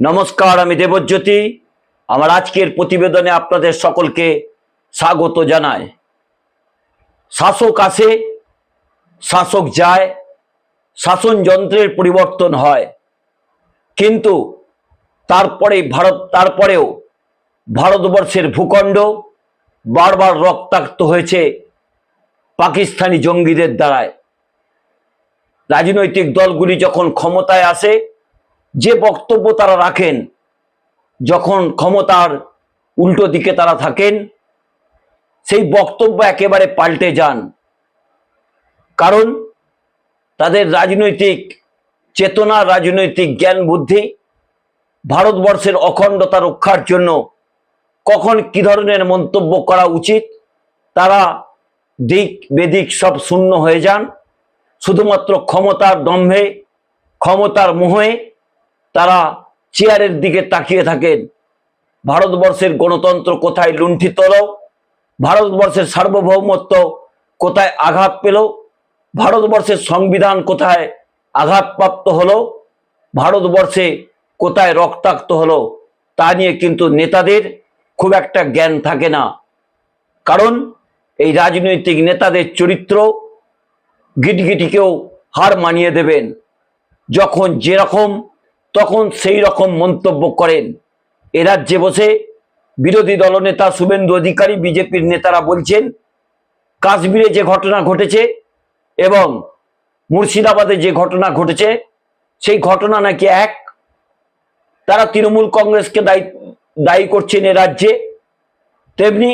নমস্কার, আমি দেবজ্যোতি। আমার আজকের প্রতিবেদনে আপনাদের সকলকে স্বাগত জানাই। শাসক আসে, শাসক যায়, শাসন যন্ত্রের পরিবর্তন হয়। কিন্তু তারপরে ভারত, তারপরেও ভারতবর্ষের ভূখণ্ড বারবার রক্তাক্ত হয়েছে পাকিস্তানি জঙ্গিদের দ্বারায়। রাজনৈতিক দলগুলি যখন ক্ষমতায় আসে যে বক্তব্য তারা রাখেন, যখন ক্ষমতার উল্টো দিকে তারা থাকেন, সেই বক্তব্য একেবারে পাল্টে যান। কারণ তাদের রাজনৈতিক চেতনা, রাজনৈতিক জ্ঞান, বুদ্ধি ভারতবর্ষের অখণ্ডতা রক্ষার জন্য কখন কি ধরনের মন্তব্য করা উচিত, তারা দিক বেদিক সব শূন্য হয়ে যান। শুধুমাত্র ক্ষমতার দম্ভে, ক্ষমতার মোহে তারা চেয়ারের দিকে তাকিয়ে থাকেন। ভারতবর্ষের গণতন্ত্র কোথায় লুণ্ঠিত ভারতবর্ষের সার্বভৌমত্ব কোথায় আঘাত পেল? ভারতবর্ষের সংবিধান কোথায় আঘাতপ্রাপ্ত হলো? ভারতবর্ষে কোথায় রক্তাক্ত হলো? তা নিয়ে কিন্তু নেতাদের খুব একটা জ্ঞান থাকে না। কারণ এই রাজনৈতিক নেতাদের চরিত্র গিটগিটিকেও হার মানিয়ে দেবেন। যখন যেরকম তখন সেই রকম মন্তব্য করেন। এ রাজ্যে বসে বিরোধী দলনেতা শুভেন্দু অধিকারী, বিজেপির নেতারা বলছেন, কাশ্মীরে যে ঘটনা ঘটেছে এবং মুর্শিদাবাদে যে ঘটনা ঘটেছে, সেই ঘটনা নাকি এক? তারা তৃণমূল কংগ্রেসকে দায়ী দায়ী করছেন এ রাজ্যে। তেমনি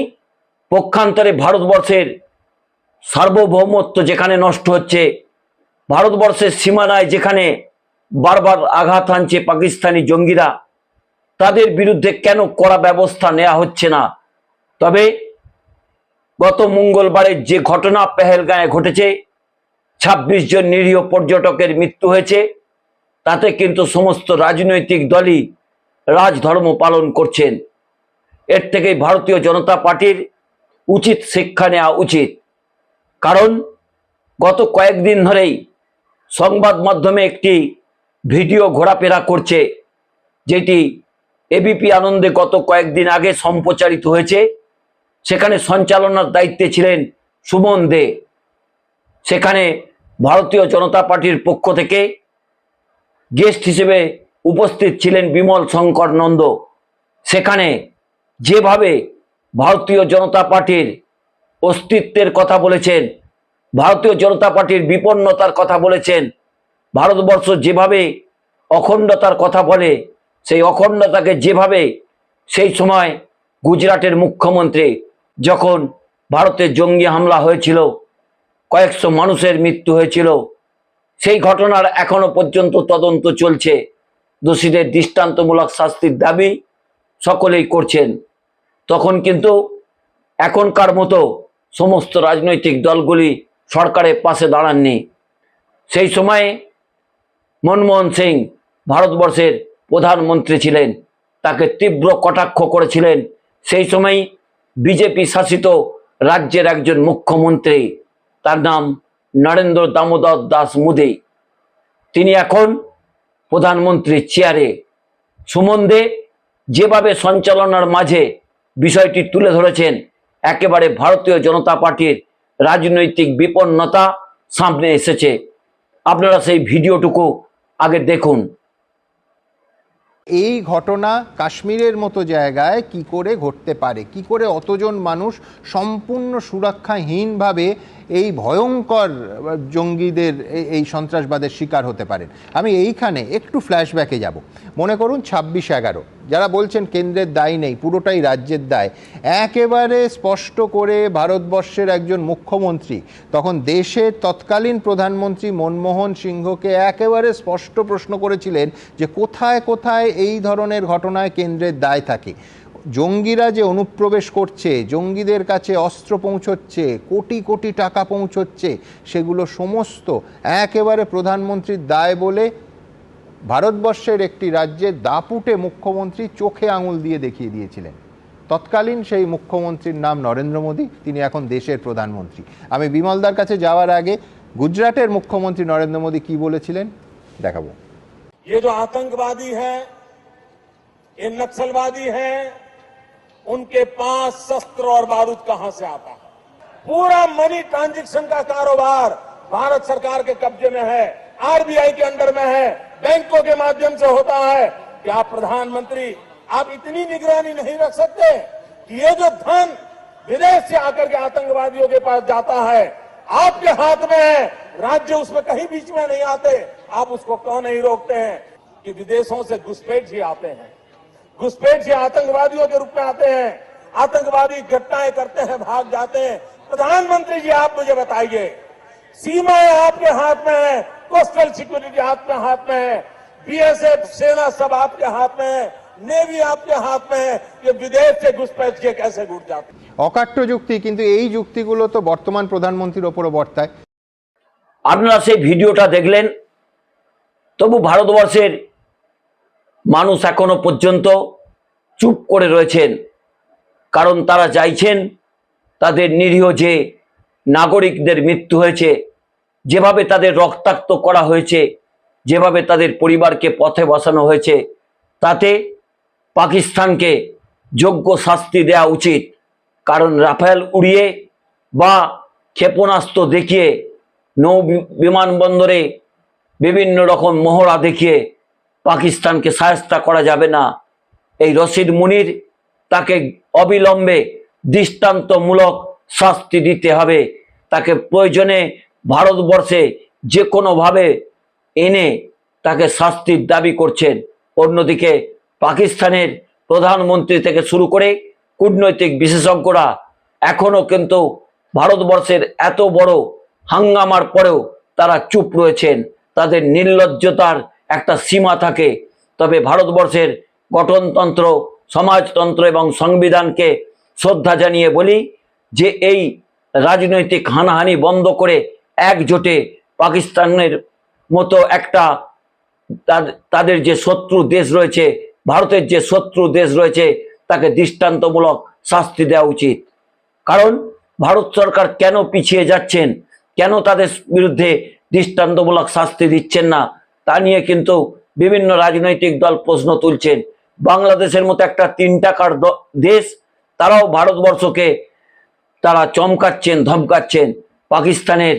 পক্ষান্তরে ভারতবর্ষের সার্বভৌমত্ব যেখানে নষ্ট হচ্ছে, ভারতবর্ষের সীমানায় যেখানে বারবার আঘাত হানছে পাকিস্তানি জঙ্গিরা। তাদের বিরুদ্ধে কেন কড়া ব্যবস্থা নেওয়া হচ্ছে না? তবে গত মঙ্গলবারের যে ঘটনা পেহেলগাঁয়ে ঘটেছে, ছাব্বিশ জন নিরীহ পর্যটকের মৃত্যু হয়েছে। তাতে কিন্তু সমস্ত রাজনৈতিক দলই রাজধর্ম পালন করছেন। এর থেকে ভারতীয় জনতা পার্টির উচিত শিক্ষা নেওয়া উচিত। কারণ গত কয়েকদিন ধরেই সংবাদ মাধ্যমে একটি ভিডিও ঘোরাফেরা করছে, যেটি এবিপি আনন্দে গত কয়েকদিন আগে সম্প্রচারিত হয়েছে। সেখানে সঞ্চালনার দায়িত্বে ছিলেন সুমন দে। সেখানে ভারতীয় জনতা পার্টির পক্ষ থেকে গেস্ট হিসেবে উপস্থিত ছিলেন বিমল শঙ্কর নন্দ। সেখানে যেভাবে ভারতীয় জনতা পার্টির অস্তিত্বের কথা বলেছেন, ভারতীয় জনতা পার্টির বিপন্নতার কথা বলেছেন ভারতবর্ষ যেভাবে অখণ্ডতার কথা বলে, সেই অখণ্ডতাকে যেভাবে সেই সময় গুজরাটের মুখ্যমন্ত্রী যখন ভারতে জঙ্গি হামলা হয়েছিল, কয়েকশো মানুষের মৃত্যু হয়েছিল, সেই ঘটনার এখনও পর্যন্ত তদন্ত চলছে। দোষীদের দৃষ্টান্তমূলক শাস্তির দাবি সকলেই করছেন। তখন কিন্তু এখনকার মতো সমস্ত রাজনৈতিক দলগুলি সরকারের পাশে দাঁড়াননি। সেই সময়ে মনমোহন সিং ভারতবর্ষের প্রধানমন্ত্রী ছিলেন। তাকে তীব্র কটাক্ষ করেছিলেন। সেই সময় বিজেপি শাসিত রাজ্যের একজন মুখ্যমন্ত্রী, তার নাম নরেন্দ্র দামোদর দাস মোদী। তিনি এখন প্রধানমন্ত্রীর চেয়ারে। সুমন দে যেভাবে সঞ্চালনার মাঝে বিষয়টি তুলে ধরেছেন, একেবারে ভারতীয় জনতা পার্টির রাজনৈতিক বিপন্নতা সামনে এসেছে। আপনারা সেই ভিডিওটুকু আগে দেখুন। এই ঘটনা কাশ্মীরের মতো জায়গায় কি করে ঘটতে পারে? কি করে অতজন মানুষ সম্পূর্ণ সুরক্ষাহীনভাবে এই ভয়ঙ্কর জঙ্গিদের এই সন্ত্রাসবাদের শিকার হতে পারেন। আমি এইখানে একটু ফ্ল্যাশব্যাকে যাব। মনে করুন ছাব্বিশ এগারো। যারা বলছেন কেন্দ্রের দায় নেই, পুরোটাই রাজ্যের দায়। একেবারে স্পষ্ট করে ভারতবর্ষের একজন মুখ্যমন্ত্রী, তখন দেশের তৎকালীন প্রধানমন্ত্রী মনমোহন সিংহকে একেবারে স্পষ্ট প্রশ্ন করেছিলেন যে কোথায় কোথায় এই ধরনের ঘটনায় কেন্দ্রের দায় থাকে। জঙ্গিরা যে অনুপ্রবেশ করছে জঙ্গিদের কাছে অস্ত্র পৌঁছচ্ছে কোটি কোটি টাকা পৌঁছচ্ছে সেগুলো সমস্ত একেবারে প্রধানমন্ত্রীর দায় বলে ভারতবর্ষের একটি রাজ্যের দাপুটে মুখ্যমন্ত্রী চোখে আঙুল দিয়ে দেখিয়ে দিয়েছিলেন তৎকালীন সেই মুখ্যমন্ত্রীর নাম নরেন্দ্র মোদী তিনি এখন দেশের প্রধানমন্ত্রী আমি বিমলদার কাছে যাওয়ার আগে গুজরাটের মুখ্যমন্ত্রী নরেন্দ্র মোদী কি বলেছিলেন দেখাবো ये जो आतंकवादी है ये नक्सलवादी हैं उनके पास शस्त्र और बारूद कहाँ से आता है? पूरा मनी ट्रांजैक्शन का कारोबार भारत सरकार के कब्जे में है, आरबीआई के अंडर में है, बैंकों के माध्यम से होता है। क्या प्रधानमंत्री, आप इतनी निगरानी नहीं रख सकते कि ये जो धन विदेश से आकर के आतंकवादियों के पास जाता है, आपके हाथ में है, राज्य उसमें कहीं बीच में नहीं आते, आप उसको क्यों नहीं रोकते हैं कि विदेशों से घुसपैठ ही आते हैं? घुसपैठ से आतंकवादियों के रूप में आते हैं आतंकवादी घटनाएं करते हैं भाग जाते हैं प्रधानमंत्री जी आप मुझे बताइए सीमाएं आपके हाथ में है कोस्टल सिक्योरिटी आपके हाथ में है बीएसएफ सेना सब आपके हाथ में है नेवी आपके हाथ में है ये विदेश से घुसपैठ के कैसे घुट जाते हैं অকাট্য যুক্তি কিন্তু এই যুক্তিগুলো তো বর্তমান প্রধানমন্ত্রীর ওপরও বর্তায় আপনারা সেই ভিডিওটা দেখলেন তবু ভারতবর্ষের মানুষ এখনও পর্যন্ত চুপ করে রয়েছেন। কারণ তারা চাইছেন তাদের নিরীহ যে নাগরিকদের মৃত্যু হয়েছে, যেভাবে তাদের রক্তাক্ত করা হয়েছে, যেভাবে তাদের পরিবারকে পথে বসানো হয়েছে, তাতে পাকিস্তানকে যোগ্য শাস্তি দেওয়া উচিত। কারণ রাফেল উড়িয়ে বা ক্ষেপণাস্ত্র দেখিয়ে, নৌ বিমানবন্দরে বিভিন্ন রকম মহড়া দেখিয়ে পাকিস্তানকে সায়স্তা করা যাবে না। এই রশিদ মুনির তাকে অবিলম্বে দৃষ্টান্তমূলক শাস্তি দিতে হবে। তাকে প্রয়োজনে ভারতবর্ষে যে কোনোভাবে এনে তাকে শাস্তির দাবি করছেন। অন্যদিকে পাকিস্তানের প্রধানমন্ত্রী থেকে শুরু করে কূটনৈতিক বিশেষজ্ঞরা এখনও কিন্তু ভারতবর্ষের এত বড় হাঙ্গামার পরেও তারা চুপ রয়েছেন। তাদের নির্লজ্জতার একটা সীমা থাকে। তবে ভারতবর্ষের গঠনতন্ত্র, সমাজতন্ত্র এবং সংবিধানকে শ্রদ্ধা জানিয়ে বলি যে এই রাজনৈতিক হানাহানি বন্ধ করে একজোটে পাকিস্তানের মতো একটা তাদের যে শত্রু দেশ রয়েছে, ভারতের যে শত্রু দেশ রয়েছে, তাকে দৃষ্টান্তমূলক শাস্তি দেওয়া উচিত। কারণ ভারত সরকার কেন পিছিয়ে যাচ্ছেন? কেন তাদের বিরুদ্ধে দৃষ্টান্তমূলক শাস্তি দিচ্ছেন না? তা নিয়ে কিন্তু বিভিন্ন রাজনৈতিক দল প্রশ্ন তুলছেন। বাংলাদেশের মতো একটা তিন টাকার দেশ, তারাও ভারতবর্ষকে তারা চমকাচ্ছেন, ধমকাচ্ছেন। পাকিস্তানের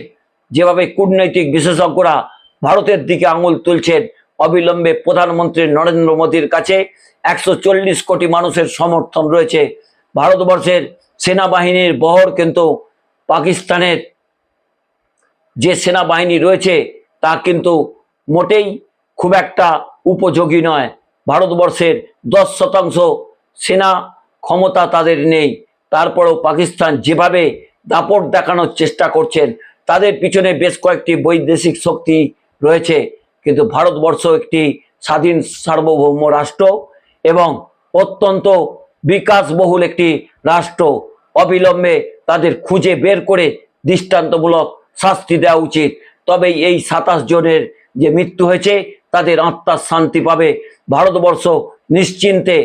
যেভাবে কূটনৈতিক বিশেষজ্ঞরা ভারতের দিকে আঙুল তুলছেন, অবিলম্বে প্রধানমন্ত্রী নরেন্দ্র মোদীর কাছে একশো চল্লিশ কোটি মানুষের সমর্থন রয়েছে। ভারতবর্ষের সেনাবাহিনীর বহর কিন্তু পাকিস্তানের যে সেনাবাহিনী রয়েছে, তা কিন্তু মোটেই খুব একটা উপযোগী নয়। ভারতবর্ষের দশ শতাংশ সেনা ক্ষমতা তাদের নেই। তারপরেও পাকিস্তান যেভাবে দাপট দেখানোর চেষ্টা করছেন, তাদের পিছনে বেশ কয়েকটি বৈদেশিক শক্তি রয়েছে। কিন্তু ভারতবর্ষ একটি স্বাধীন সার্বভৌম রাষ্ট্র এবং অত্যন্ত বিকাশবহুল একটি রাষ্ট্র। অবিলম্বে তাদের খুঁজে বের করে দৃষ্টান্তমূলক শাস্তি দেওয়া উচিত। তবে এই সাতাশ জনের যে মৃত্যু হয়েছে, তাদের আত্মার শান্তি পাবে, ভারতবর্ষ নিশ্চিন্তে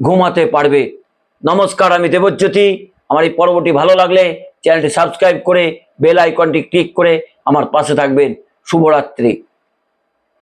ঘুমাতে পারবে। নমস্কার, আমি দেবজ্যোতি। আমার এই পর্বটি ভালো লাগলে চ্যানেলটি সাবস্ক্রাইব করে, বেল আইকনটি ক্লিক করে আমার পাশে থাকবেন। শুভরাত্রি।